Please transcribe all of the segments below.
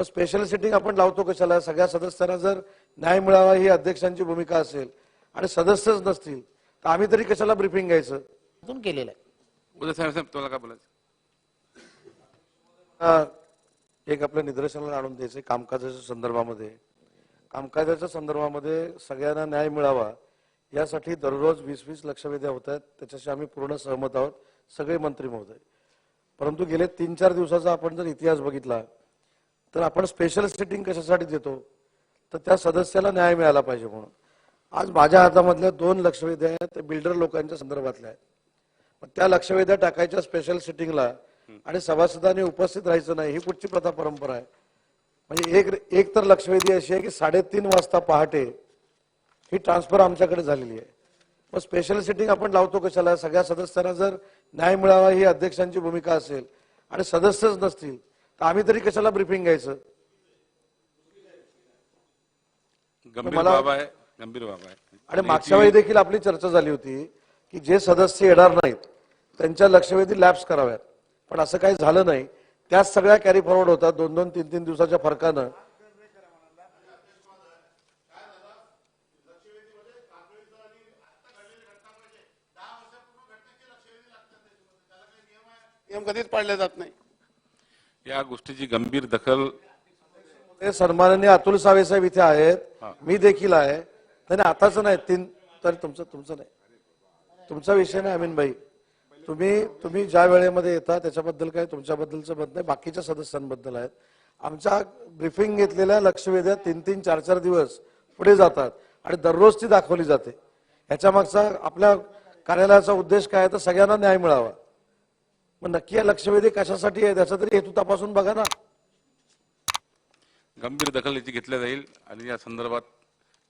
मग special sitting आपण लावतो कशाला? सगळ्या सदस्यांना जर न्याय मिळावा ही अध्यक्षांची भूमिका असेल आणि सदस्यच नसतील तर आम्ही तरी कशाला ब्रिफिंग घ्यायचं? तून केलेलं आहे. उदय साहेब साहेब तुम्हाला काय बोलायचं? एक आपल्या निदर्शनाला आणून द्यायचं कामकाजाच्या संदर्भामध्ये. कामकाजाच्या संदर्भामध्ये सगळ्यांना न्याय मिळावा यासाठी दररोज वीस वीस लक्षवेध्या होत आहेत. त्याच्याशी आम्ही पूर्ण सहमत आहोत. सगळे मंत्री महोदय. परंतु गेले तीन चार दिवसाचा आपण जर इतिहास बघितला तर आपण स्पेशल सिटिंग कशासाठी देतो? तर त्या सदस्याला न्याय मिळाला पाहिजे म्हणून. आज माझ्या हातामधल्या दोन लक्षवेध्या आहेत ते बिल्डर लोकांच्या संदर्भातल्या आहेत. त्या लक्षवेध्या टाकायच्या स्पेशल सिटिंगला आणि सभासदांनी उपस्थित राहायचं नाही ही कुठची प्रथा परंपरा आहे. म्हणजे एक एक तर लक्षवेधी अशी आहे की साडेतीन वाजता पहाटे ही ट्रान्सफर आमच्याकडे झालेली आहे. मग स्पेशल सिटिंग आपण लावतो कशाला? सगळ्या सदस्यांना जर न्याय मिळावा ही अध्यक्षांची भूमिका असेल आणि सदस्यच नसतील तर आम्ही तरी कशाला ब्रिफिंग घ्यायचं? गंभीर मला- बाब आहे गंभीर बाब आहे. आणि मागच्या वेळी देखील आपली चर्चा झाली होती की जे सदस्य येणार नाहीत त्यांच्या लक्षवेधी लॅप्स कराव्यात. पण असं काही झालं नाही. त्याच सगळ्या कॅरी फॉरवर्ड होतात. दोन दोन तीन तीन दिवसाच्या फरकानं. नियम कधीच पाळले जात नाही. या गोष्टीची गंभीर दखल ते सन्माननीय अतुल सावे साहेब इथे आहेत. मी देखील आहे. नाही नाही, आताच नाही तीन तर तुमचं तुमचं नाही. तुमचा विषय नाही अमीन भाई. तुम्ही तुम्ही ज्या वेळेमध्ये येता त्याच्याबद्दल काय तुमच्याबद्दलचं मत नाही बाकीच्या सदस्यांबद्दल आहेत. आमच्या ब्रिफिंग घेतलेल्या लक्षवेध्या तीन तीन चार चार दिवस पुढे जातात आणि दररोज ती दाखवली जाते. ह्याच्या मागचा आपल्या कार्यालयाचा उद्देश काय आहे तर सगळ्यांना न्याय मिळावा. मग नक्की या लक्षवेधी कशासाठी आहे? त्याचा तरी हेतू तपासून बघा ना. गंभीर दखल याची घेतल्या जाईल आणि या संदर्भात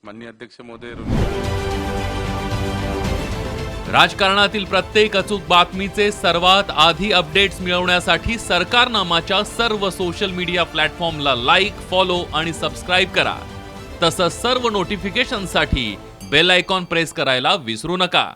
माननीय अध्यक्ष महोदय राजकारणातील प्रत्येक अचूक बातमीचे सर्वात आधी अपडेट्स मिळवण्यासाठी सरकारनामाच्या सर्व सोशल मीडिया प्लॅटफॉर्मला लाईक फॉलो आणि सबस्क्राईब करा. तसंच सर्व नोटिफिकेशनसाठी बेल आयकॉन प्रेस करायला विसरू नका.